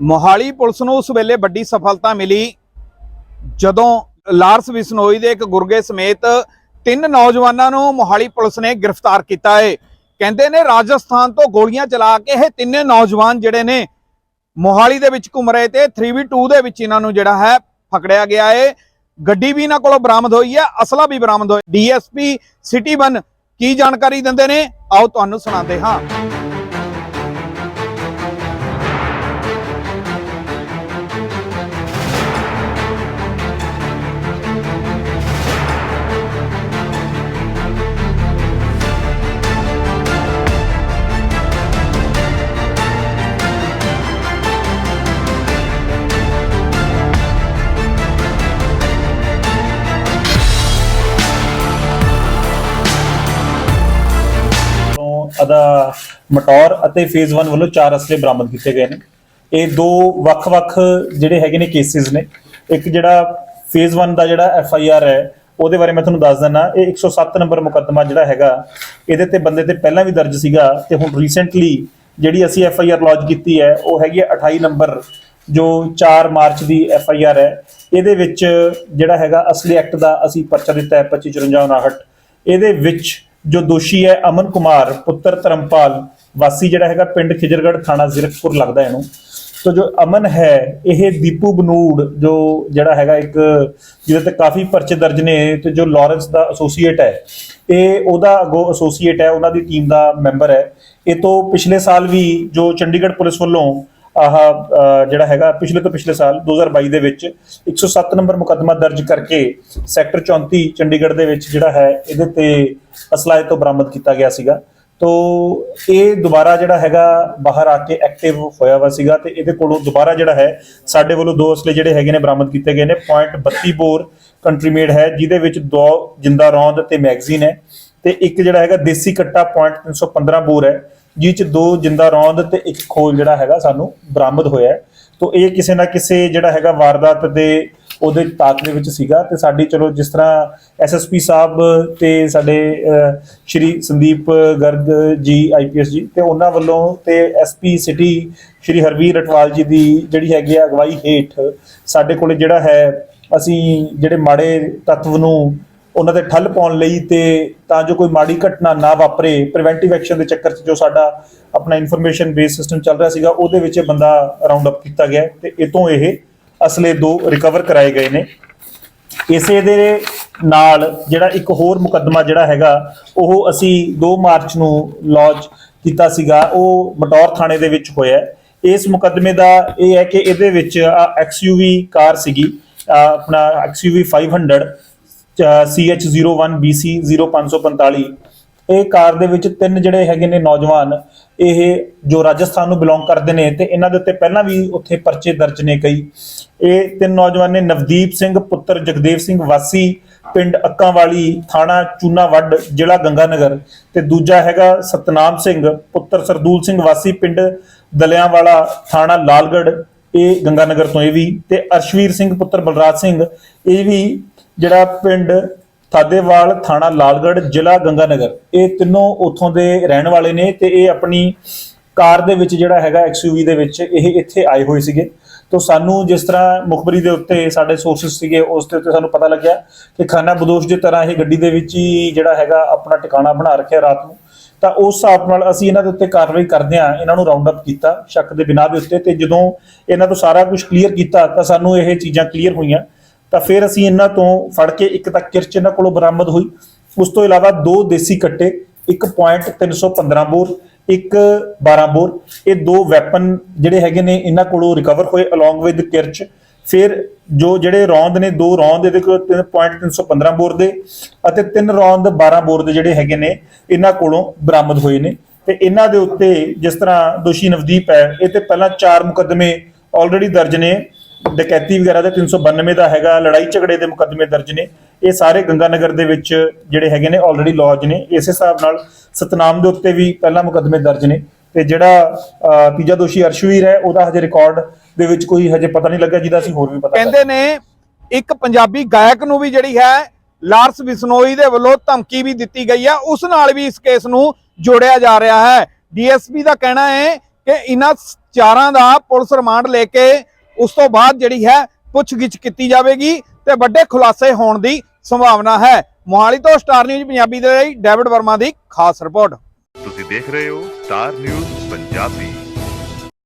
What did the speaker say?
Mohali police ਨੂੰ ਉਸ ਵੇਲੇ ਵੱਡੀ ਸਫਲਤਾ ਮਿਲੀ। ਜਦੋਂ ਲਾਰਸ ਵਿਸਨੋਈ ਦੇ ਇੱਕ ਗੁਰਗੇ ਸਮੇਤ ਤਿੰਨ ਨੌਜਵਾਨਾਂ ਨੂੰ ਮੋਹਾਲੀ ਪੁਲਿਸ ਨੇ ਗ੍ਰਿਫਤਾਰ ਕੀਤਾ ਹੈ ਕਹਿੰਦੇ ਨੇ ਰਾਜਸਥਾਨ ਤੋਂ ਗੋਲੀਆਂ ਚਲਾ ਕੇ ਇਹ ਤਿੰਨੇ ਨੌਜਵਾਨ ਜਿਹੜੇ ਨੇ ਮੋਹਾਲੀ ਦੇ ਵਿੱਚ ਘੁੰਮ ਰਹੇ ਤੇ 3v2 ਦੇ ਵਿੱਚ ਇਹਨਾਂ ਨੂੰ ਜਿਹੜਾ ਹੈ ਫਕੜਿਆ ਗਿਆ ਹੈ ਗੱਡੀ ਵੀ ਇਹਨਾਂ ਕੋਲੋਂ ਬਰਾਮਦ ਹੋਈ ਹੈ, ਅਸਲਾ ਵੀ ਬਰਾਮਦ ਹੋਇਆ। ਡੀਐਸਪੀ ਸਿਟੀ 1 ਕੀ ਜਾਣਕਾਰੀ ਦਿੰਦੇ ਨੇ? ਆਓ ਤੁਹਾਨੂੰ ਸੁਣਾਉਂਦੇ ਹਾਂ। ਅਦਾ ਮਟੌਰ ਅਤੇ ਫੇਜ਼ 1 ਵੱਲੋਂ ਚਾਰ ਅਸਲੇ ਬਰਾਮਦ ਕੀਤੇ ਗਏ ਨੇ। ਇਹ ਦੋ ਵੱਖ-ਵੱਖ ਜਿਹੜੇ ਹੈਗੇ ਨੇ ਕੇਸਿਸ ਨੇ। ਇੱਕ ਜਿਹੜਾ ਫੇਜ਼ 1 ਦਾ ਜਿਹੜਾ ਐਫ ਆਈ ਆਰ ਹੈ, ਉਹਦੇ ਬਾਰੇ ਮੈਂ ਤੁਹਾਨੂੰ ਦੱਸ ਦਿੰਦਾ। ਇਹ 107 ਨੰਬਰ ਮੁਕੱਦਮਾ ਜਿਹੜਾ ਹੈਗਾ, ਇਹਦੇ ਤੇ ਬੰਦੇ ਤੇ ਪਹਿਲਾਂ ਵੀ ਦਰਜ ਸੀਗਾ ਤੇ ਹੁਣ ਰੀਸੈਂਟਲੀ ਜਿਹੜੀ ਅਸੀਂ ਐਫ ਆਈ ਆਰ ਲੌਂਚ ਕੀਤੀ ਹੈ, ਉਹ ਹੈਗੀ ਹੈ 28 ਨੰਬਰ, ਜੋ 4 ਮਾਰਚ ਦੀ ਐਫ ਆਈ ਆਰ ਹੈ। ਇਹਦੇ ਵਿੱਚ ਜਿਹੜਾ ਹੈਗਾ ਅਸਲੀ ਐਕਟ ਦਾ ਅਸੀਂ ਪਰਚਾ ਦਿੱਤਾ ਹੈ 2554 ਇਹਦੇ ਵਿੱਚ ਜੋ ਦੋਸ਼ੀ ਹੈ ਅਮਨ ਕੁਮਾਰ, ਪੁੱਤਰ ਧਰਮਪਾਲ, ਵਾਸੀ ਜਿਹੜਾ ਹੈਗਾ ਪਿੰਡ ਖਿਜਰਗੜ੍ਹ ਥਾਣਾ ਜ਼ਿਰਕਪੁਰ ਲੱਗਦਾ ਇਹਨੂੰ। ਤੋ ਜੋ ਅਮਨ ਹੈ, ਇਹ ਦੀਪੂ ਬਨੂੜ, ਜੋ ਜਿਹੜਾ ਹੈਗਾ ਇੱਕ ਜਿਹਦੇ ਤੇ ਕਾਫੀ ਪਰਚੇ ਦਰਜ ਨੇ, ਤੇ ਜੋ ਲਾਰੈਂਸ ਦਾ ਐਸੋਸੀਏਟ ਹੈ, ਇਹ ਉਹਦਾ ਅਗੋ ਐਸੋਸੀਏਟ ਹੈ, ਉਹਨਾਂ ਦੀ ਟੀਮ ਦਾ ਮੈਂਬਰ ਹੈ। ਇਹ ਤੋਂ ਪਿਛਲੇ ਸਾਲ ਵੀ ਜੋ ਚੰਡੀਗੜ੍ਹ ਪੁਲਿਸ ਵੱਲੋਂ ਆਹ ਜਿਹੜਾ ਹੈਗਾ ਪਿਛਲੇ ਤੋਂ ਪਿਛਲੇ ਸਾਲ 2022 ਦੇ ਵਿੱਚ 107 ਨੰਬਰ ਮੁਕੱਦਮਾ ਦਰਜ ਕਰਕੇ ਸੈਕਟਰ 34 ਚੰਡੀਗੜ੍ਹ ਦੇ ਵਿੱਚ ਜਿਹੜਾ ਹੈ ਇਹਦੇ ਤੇ ਅਸਲਾ ਇਹ ਤੋਂ ਬਰਾਮਦ ਕੀਤਾ ਗਿਆ ਸੀਗਾ। ਤੋ ਇਹ ਦੁਬਾਰਾ ਜਿਹੜਾ ਹੈਗਾ ਬਾਹਰ ਆ ਕੇ ਐਕਟਿਵ ਹੋਇਆ ਵਾ ਸੀਗਾ ਤੇ ਇਹਦੇ ਕੋਲੋਂ ਦੁਬਾਰਾ ਜਿਹੜਾ ਹੈ ਸਾਡੇ ਵੱਲੋਂ ਦੋ ਅਸਲੇ ਜਿਹੜੇ ਹੈਗੇ ਨੇ ਬਰਾਮਦ ਕੀਤੇ ਗਏ ਨੇ। ਪੁਆਇੰਟ 32 ਬੋਰ ਕੰਟਰੀ ਮੇਡ ਹੈ, ਜਿਹਦੇ ਵਿੱਚ ਦੋ ਜਿੰਦਾ ਰੌਂਦ ਤੇ ਮੈਗਜ਼ੀਨ ਹੈ ਤੇ ਇੱਕ ਜਿਹੜਾ ਹੈਗਾ ਦੇਸੀ ਕੱਟਾ ਪੁਆਇੰਟ 315 ਬੋਰ ਹੈ। ਜਿਹ ਚ ਦੋ ਜਿੰਦਾ ਰੌਂਦ ਤੇ ਇੱਕ ਖੋਲ ਜਿਹੜਾ ਹੈਗਾ ਸਾਨੂੰ ਬਰਾਮਦ ਹੋਇਆ ਹੈ। ਇਹ ਕਿਸੇ ਨਾ ਕਿਸੇ ਜਿਹੜਾ ਹੈਗਾ ਵਾਰਦਾਤ ਦੇ ਉਹਦੇ ਤਾਕ ਦੇ ਵਿੱਚ ਸੀਗਾ ਤੇ ਸਾਡੀ ਚਲੋ ਜਿਸ ਤਰ੍ਹਾਂ ਐਸਐਸਪੀ ਸਾਹਿਬ ਤੇ ਸਾਡੇ ਸ਼੍ਰੀ ਸੰਦੀਪ ਗਰਗ ਜੀ ਆਈਪੀਐਸ ਜੀ ਤੇ ਉਹਨਾਂ ਵੱਲੋਂ ਤੇ ਐਸਪੀ ਸਿਟੀ ਸ਼੍ਰੀ ਹਰਵੀਰ ਰਟਵਾਲ ਜੀ ਦੀ ਜਿਹੜੀ ਹੈਗੀ ਆ ਅਗਵਾਈ ਹੇਠ ਸਾਡੇ ਕੋਲੇ ਜਿਹੜਾ ਹੈ, ਅਸੀਂ ਜਿਹੜੇ ਮਾੜੇ ਤੱਤਵ ਨੂੰ ਉਹਨਾਂ ਤੇ ਠੱਲ ਪਾਉਣ ਲਈ ਤੇ ਤਾਂ ਜੋ ਕੋਈ ਮਾੜੀ ਘਟਨਾ ਨਾ ਵਾਪਰੇ ਪ੍ਰੀਵੈਂਟਿਵ ਐਕਸ਼ਨ ਦੇ ਚੱਕਰ 'ਚ ਜੋ ਸਾਡਾ ਆਪਣਾ ਇਨਫੋਰਮੇਸ਼ਨ ਬੇਸ ਸਿਸਟਮ ਚੱਲ ਰਿਹਾ ਸੀਗਾ, ਉਹਦੇ ਵਿੱਚ ਇਹ ਬੰਦਾ ਰਾਉਂਡ ਅਪ ਕੀਤਾ ਗਿਆ ਹੈ ਤੇ ਇਹ ਤੋਂ ਇਹ ਅਸਲੇ ਦੋ ਰਿਕਵਰ ਕਰਾਏ ਗਏ ਨੇ। ਇਸੇ ਦੇ ਨਾਲ ਜਿਹੜਾ ਇੱਕ ਹੋਰ ਮੁਕੱਦਮਾ ਜਿਹੜਾ ਹੈਗਾ, ਉਹ ਅਸੀਂ 2 ਮਾਰਚ ਨੂੰ ਲੌਂਚ ਕੀਤਾ ਸੀਗਾ, ਉਹ ਮਟੌਰ ਥਾਣੇ ਦੇ ਵਿੱਚ ਹੋਇਆ ਇਸ ਮੁਕੱਦਮੇ ਦਾ ਇਹ ਹੈ ਕਿ ਇਹਦੇ ਵਿੱਚ ਐਕਸਯੂਵੀ ਕਾਰ ਸੀਗੀ ਆਹ ਆਪਣਾ ਐਕਸਯੂਵੀ 500 CH01 BC 0545 ਇਹ ਕਾਰ ਦੇ ਵਿੱਚ ਤਿੰਨ ਜਿਹੜੇ ਹੈਗੇ ਨੇ ਨੌਜਵਾਨ, ਇਹ ਜੋ ਰਾਜਸਥਾਨ ਨੂੰ ਬਿਲੋਂਗ ਕਰਦੇ ਨੇ ਤੇ ਇਹਨਾਂ ਦੇ ਉੱਤੇ ਪਹਿਲਾਂ ਵੀ ਉੱਥੇ ਪਰਚੇ ਦਰਜ ਨੇ ਕਈ। ਇਹ ਤਿੰਨ ਨੌਜਵਾਨ ਨੇ ਨਵਦੀਪ ਸਿੰਘ, ਪੁੱਤਰ ਜਗਦੇਵ ਸਿੰਘ ਵਾਸੀ, ਪਿੰਡ ਅੱਕਾਂਵਾਲੀ, ਥਾਣਾ ਚੂਨਾਵੱਡ, ਜ਼ਿਲ੍ਹਾ ਗੰਗਾਨਗਰ ਤੇ ਦੂਜਾ ਹੈਗਾ ਸਤਨਾਮ ਸਿੰਘ, ਪੁੱਤਰ ਸਰਦੂਲ ਸਿੰਘ ਵਾਸੀ, ਪਿੰਡ ਦਲਿਆਂਵਾਲਾ, ਥਾਣਾ ਲਾਲਗੜ੍ਹ। ਇਹ ਗੰਗਾਨਗਰ ਤੋਂ ਇਹ ਵੀ, ਤੇ ਅਰਸ਼ਵੀਰ ਸਿੰਘ ਪੁੱਤਰ ਬਲਰਾਜ ਸਿੰਘ, ਇਹ ਵੀ ਜਿਹੜਾ ਪਿੰਡ ਥਾਦੇਵਾਲ ਥਾਣਾ ਲਾਲਗੜ੍ਹ, ਜ਼ਿਲ੍ਹਾ ਗੰਗਾਨਗਰ। ਇਹ ਤਿੰਨੋਂ ਉੱਥੋਂ ਦੇ ਰਹਿਣ ਵਾਲੇ ਨੇ ਤੇ ਇਹ ਆਪਣੀ ਕਾਰ ਦੇ ਵਿੱਚ ਜਿਹੜਾ ਹੈਗਾ ਐਕਸਯੂਵੀ ਦੇ ਵਿੱਚ ਇਹ ਇੱਥੇ ਆਏ ਹੋਏ ਸੀਗੇ। ਤੋਂ ਸਾਨੂੰ ਜਿਸ ਤਰ੍ਹਾਂ ਮੁਖਬਰੀ ਦੇ ਉੱਤੇ ਸਾਡੇ ਸੋਰਸਸ ਸੀਗੇ, ਉਸ ਦੇ ਉੱਤੇ ਸਾਨੂੰ ਪਤਾ ਲੱਗਿਆ ਕਿ ਖਾਨਾ ਬਦੋਸ਼ ਦੀ ਤਰ੍ਹਾਂ ਇਹ ਗੱਡੀ ਦੇ ਵਿੱਚ ਹੀ ਜਿਹੜਾ ਹੈਗਾ ਆਪਣਾ ਟਿਕਾਣਾ ਬਣਾ ਰੱਖਿਆ ਰਾਤ ਨੂੰ। ਤਾਂ ਉਸ ਹਿਸਾਬ ਨਾਲ ਅਸੀਂ ਇਹਨਾਂ ਦੇ ਉੱਤੇ ਕਾਰਵਾਈ ਕਰਦੇ ਹਾਂ, ਇਹਨਾਂ ਨੂੰ ਰਾਉਂਡ ਅਪ ਕੀਤਾ, ਸ਼ੱਕ ਦੇ ਬਿਨਾਂ ਦੇ ਉੱਤੇ, ਤੇ ਜਦੋਂ ਇਹਨਾਂ ਤੋਂ ਸਾਰਾ ਕੁਝ ਕਲੀਅਰ ਕੀਤਾ, ਤਾਂ ਸਾਨੂੰ ਇਹ ਚੀਜ਼ਾਂ ਕਲੀਅਰ ਹੋਈਆਂ। ਤਾਂ ਫਿਰ ਅਸੀਂ ਇਹਨਾਂ ਤੋਂ ਫੜ ਕੇ ਇੱਕ ਤਾਂ ਕਿਰਚ ਇਹਨਾਂ ਕੋਲੋਂ ਬਰਾਮਦ ਹੋਈ। ਉਸ ਤੋਂ ਇਲਾਵਾ ਦੋ ਦੇਸੀ ਕੱਟੇ, ਇੱਕ ਪੁਆਇੰਟ 315 ਬੋਰ, ਇੱਕ 12 ਬੋਰ। ਇਹ ਦੋ ਵੈਪਨ ਜਿਹੜੇ ਹੈਗੇ ਨੇ, ਇਹਨਾਂ ਕੋਲੋਂ ਰਿਕਵਰ ਹੋਏ ਅਲੋਂਗ ਵਿਦ ਕਿਰਚ ਫਿਰ ਜੋ ਜਿਹੜੇ ਰੌਂਦ ਨੇ, ਦੋ ਰੌਂਦ ਇਹਦੇ ਕੋਲ 3.315 ਬੋਰ ਦੇ ਅਤੇ ਤਿੰਨ ਰੌਂਦ 12 ਬੋਰ ਦੇ ਜਿਹੜੇ ਹੈਗੇ ਨੇ, ਇਹਨਾਂ ਕੋਲੋਂ ਬਰਾਮਦ ਹੋਏ ਨੇ। ਤੇ ਇਹਨਾਂ ਦੇ ਉੱਤੇ ਜਿਸ ਤਰ੍ਹਾਂ ਦੋਸ਼ੀ ਨਵਦੀਪ ਹੈ, ਇਹ ਤੇ ਪਹਿਲਾਂ ਚਾਰ ਮੁਕੱਦਮੇ ਆਲਰੇਡੀ ਦਰਜ ਨੇ। ਡਕੈਤੀ ਵਗੈਰਾ ਦੇ 392 ਦਾ ਹੈਗਾ, ਲੜਾਈ ਝਗੜੇ ਦੇ ਮੁਕੱਦਮੇ ਦਰਜ ਨੇ। ਇਹ ਸਾਰੇ ਗੰਗਾਨਗਰ ਦੇ ਵਿੱਚ ਜਿਹੜੇ ਹੈਗੇ ਨੇ ਆਲਰੇਡੀ ਲੌਜ ਨੇ। ਇਸੇ ਹਿਸਾਬ ਨਾਲ ਸਤਨਾਮ ਦੇ ਉੱਤੇ ਵੀ ਪਹਿਲਾਂ ਮੁਕੱਦਮੇ ਦਰਜ ਨੇ। ਤੇ ਜਿਹੜਾ ਤੀਜਾ ਦੋਸ਼ੀ ਅਰਸ਼ਵੀਰ ਹੈ, ਉਹਦਾ ਹਜੇ ਰਿਕਾਰਡ ਦੇ ਵਿੱਚ ਕੋਈ ਹਜੇ ਪਤਾ ਨਹੀਂ ਲੱਗਾ, ਜਿਹਦਾ ਅਸੀਂ ਹੋਰ ਵੀ ਪਤਾ ਕਹਿੰਦੇ ਨੇ, ਇੱਕ ਪੰਜਾਬੀ ਗਾਇਕ ਨੂੰ ਵੀ ਜਿਹੜੀ ਹੈ, ਲਾਰਸ ਬਿਸਨੋਈ ਦੇ ਵੱਲੋਂ ਧਮਕੀ ਵੀ ਦਿੱਤੀ ਗਈ ਹੈ। ਉਸ ਨਾਲ ਵੀ ਇਸ ਕੇਸ ਨੂੰ ਜੋੜਿਆ ਜਾ ਰਿਹਾ ਹੈ। ਡੀਐਸਪੀ ਦਾ ਕਹਿਣਾ ਹੈ ਕਿ ਇਹਨਾਂ ਚਾਰਾਂ ਦਾ ਪੁਲਿਸ ਰਿਮਾਂਡ ਲੈ ਕੇ ਉਸ ਤੋਂ ਬਾਅਦ ਜਿਹੜੀ ਹੈ, ਪੁੱਛਗਿੱਛ ਕੀਤੀ ਜਾਵੇਗੀ ਤੇ ਵੱਡੇ ਖੁਲਾਸੇ ਹੋਣ ਦੀ ਸੰਭਾਵਨਾ ਹੈ। ਮੋਹਾਲੀ ਤੋਂ ਸਟਾਰ ਨਿਊਜ਼ ਪੰਜਾਬੀ ਦੇ ਲਈ ਡੇਵਿਡ ਵਰਮਾ ਦੀ ਖਾਸ ਰਿਪੋਰਟ। ਦੇਖ ਰਹੇ ਹੋ ਸਟਾਰ ਨਿਊਜ਼ ਪੰਜਾਬੀ।